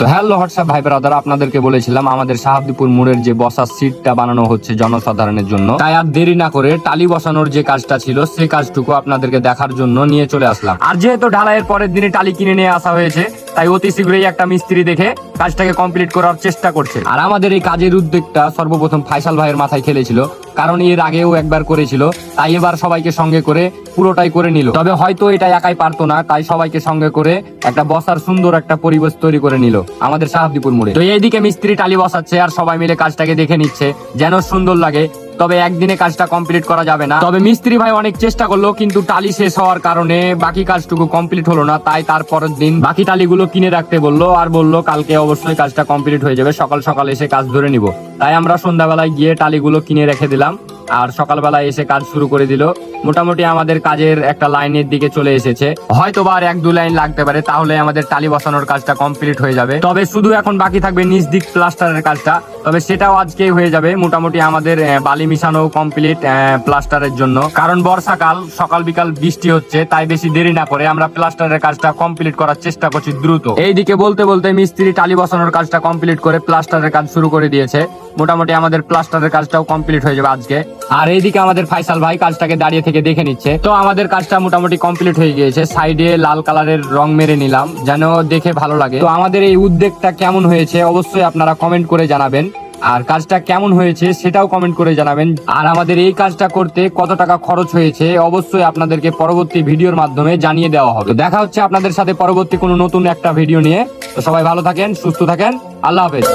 তো hello, WhatsApp ভাই brother, আপনাদেরকে বলেছিলাম আমাদের শাহাবদীপুর মোড়ের যে বসার সিটটা বানানো হচ্ছে জনসাধারণের জন্য। তাই আর দেরি না করে টালি বসানোর যে কাজটা ছিল, সেই কাজটুকু আপনাদেরকে দেখার জন্য নিয়ে চলে আসলাম। আর যেহেতু ঢালাইয়ের পরের দিনে টালি কিনে নিয়ে আসা হয়েছে তাই অতি শীঘ্রই একটা মিস্ত্রি দেখে কাজটাকে কমপ্লিট করার চেষ্টা করছে। আর আমাদের এই কাজের উদ্যোগটা সর্বপ্রথম ফাইসাল ভাইয়ের মাথায় খেলেছিল, কারণ এর আগেও একবার করেছিল, তাই এবার সবাইকে সঙ্গে করে পুরোটাই করে নিল। তবে হয়তো এটা একাই পারতো না, তাই সবাইকে সঙ্গে করে একটা বসার সুন্দর একটা পরিবেশ তৈরি করে নিল আমাদের শাহাবদীপুর মোড়ে। তো এইদিকে মিস্ত্রি টালি বসাচ্ছে আর সবাই মিলে কাজটাকে দেখে নিচ্ছে, যেন সুন্দর লাগে তবে একদিনে কাজটা কমপ্লিট করা যাবে না। তবে মিস্ত্রি ভাই অনেক চেষ্টা করল, কিন্তু টালি শেষ হওয়ার কারণে বাকি কাজটুকু কমপ্লিট হলো না, তাই তারপরের দিন বাকি টালিগুলো কিনে রাখতে বলল আর বলল, কালকে অবশ্যই কাজটা কমপ্লিট হয়ে যাবে, সকাল সকাল এসে কাজ ধরে নিব। তাই আমরা সন্ধ্যাবেলায় গিয়ে টালিগুলো কিনে রেখে দিলাম। আর সকালবেলা এসে কাজ শুরু করে দিল। মোটামুটি আমাদের কাজের একটা লাইনের দিকে চলে এসেছে। হয়তো বা আর এক দু লাইন লাগতে পারে, তাহলে আমাদের টালি বসানোর কাজটা কমপ্লিট হয়ে যাবে। তবে শুধু এখন বাকি থাকবে নিচ দিক প্লাস্টারের কাজটা। তবে সেটাও আজকেই হয়ে যাবে, মোটামুটি আমাদের বালি মিশানো কমপ্লিট প্লাস্টারের জন্য। কারণ বর্ষাকাল, সকাল বিকাল বৃষ্টি হচ্ছে, তাই বেশি দেরি না করে আমরা প্লাস্টারের কাজটা কমপ্লিট করার চেষ্টা করছি দ্রুত। এইদিকে বলতে বলতে মিস্ত্রি টালি বসানোর কাজটা কমপ্লিট করে প্লাস্টারের কাজ শুরু করে দিয়েছে। মোটামুটি আমাদের প্লাস্টারের কাজটাও কমপ্লিট হয়ে যাবে আজকে। আর এইদিকে আমাদের ফাইসাল ভাই কাজটাকে দাঁড়িয়ে থেকে দেখে নিচ্ছে। তো আমাদের কাজটা মোটামুটি কমপ্লিট হয়ে গিয়েছে। সাইডে লাল কালারের রং মেরে নিলাম, যেন দেখে ভালো লাগে। তো আমাদের এই উদ্যোগটা কেমন হয়েছে অবশ্যই আপনারা কমেন্ট করে জানাবেন। আর কাজটা কেমন হয়েছে সেটাও কমেন্ট করে জানাবেন। আর আমাদের এই কাজটা করতে কত টাকা খরচ হয়েছে অবশ্যই আপনাদেরকে পরবর্তী ভিডিওর মাধ্যমে জানিয়ে দেওয়া হবে। দেখা হচ্ছে আপনাদের সাথে পরবর্তী কোনো নতুন একটা ভিডিও নিয়ে। তো সবাই ভালো থাকেন, সুস্থ থাকেন। আল্লাহ হাফেজ।